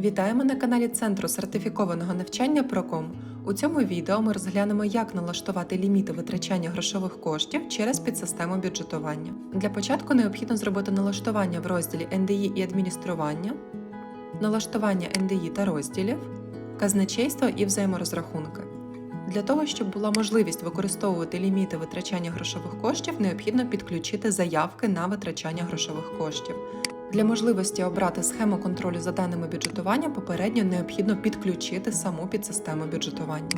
Вітаємо на каналі Центру сертифікованого навчання Проком. У цьому відео ми розглянемо, як налаштувати ліміти витрачання грошових коштів через підсистему бюджетування. Для початку необхідно зробити налаштування в розділі НДІ і адміністрування, налаштування НДІ та розділів, казначейство і взаєморозрахунки. Для того, щоб була можливість використовувати ліміти витрачання грошових коштів, необхідно підключити заявки на витрачання грошових коштів. Для можливості обрати схему контролю за даними бюджетування попередньо необхідно підключити саму підсистему бюджетування.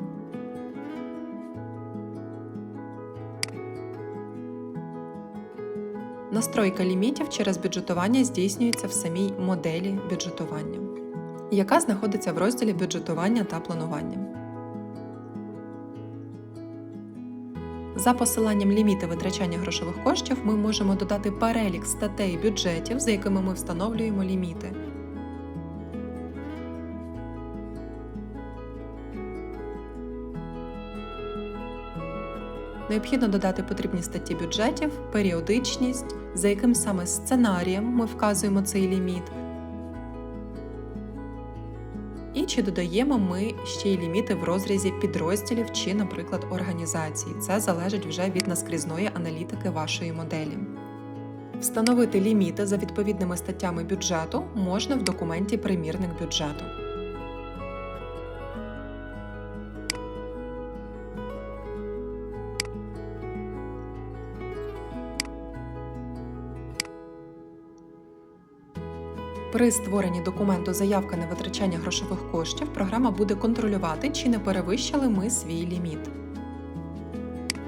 Настройка лімітів через бюджетування здійснюється в самій моделі бюджетування, яка знаходиться в розділі бюджетування та планування. За посиланням ліміти витрачання грошових коштів ми можемо додати перелік статей бюджетів, за якими ми встановлюємо ліміти. Необхідно додати потрібні статті бюджетів, періодичність, за яким саме сценарієм ми вказуємо цей ліміт. І чи додаємо ми ще й ліміти в розрізі підрозділів чи, наприклад, організацій. Це залежить вже від наскрізної аналітики вашої моделі. Встановити ліміти за відповідними статтями бюджету можна в документі Примірник бюджету. При створенні документу заявка на витрачання грошових коштів програма буде контролювати, чи не перевищили ми свій ліміт.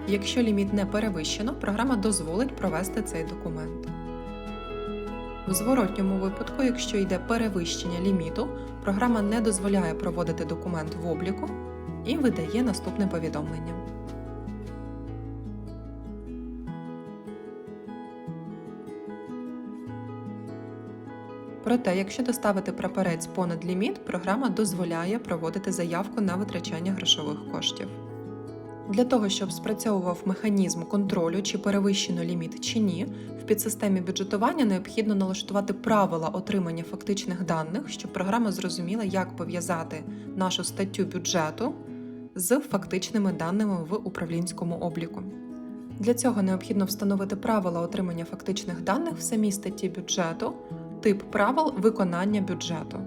Якщо ліміт не перевищено, програма дозволить провести цей документ. В зворотньому випадку, якщо йде перевищення ліміту, програма не дозволяє проводити документ в обліку і видає наступне повідомлення. Проте, якщо доставити прапорець понад ліміт, програма дозволяє проводити заявку на витрачання грошових коштів. Для того, щоб спрацьовував механізм контролю, чи перевищено ліміт чи ні, в підсистемі бюджетування необхідно налаштувати правила отримання фактичних даних, щоб програма зрозуміла, як пов'язати нашу статтю бюджету з фактичними даними в управлінському обліку. Для цього необхідно встановити правила отримання фактичних даних в самій статті бюджету, тип правил виконання бюджету,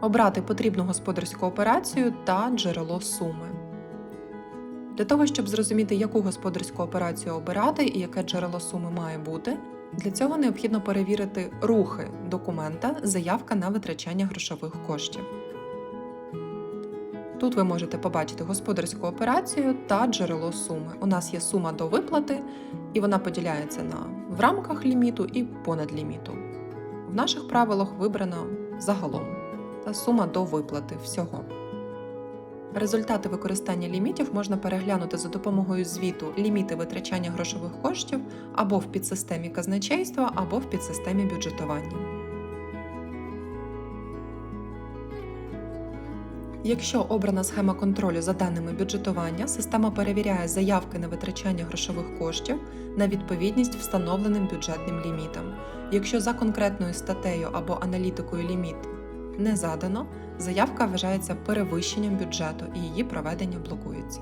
обрати потрібну господарську операцію та джерело суми. Для того, щоб зрозуміти, яку господарську операцію обирати і яке джерело суми має бути, для цього необхідно перевірити рухи документа заявка на витрачання грошових коштів. Тут ви можете побачити господарську операцію та джерело суми. У нас є сума до виплати, і вона поділяється на в рамках ліміту і понад ліміту. В наших правилах вибрано загалом та сума до виплати всього. Результати використання лімітів можна переглянути за допомогою звіту ліміти витрачання грошових коштів або в підсистемі казначейства, або в підсистемі бюджетування. Якщо обрана схема контролю за даними бюджетування, система перевіряє заявки на витрачання грошових коштів на відповідність встановленим бюджетним лімітам. Якщо за конкретною статтею або аналітикою ліміт не задано, заявка вважається перевищенням бюджету і її проведення блокується.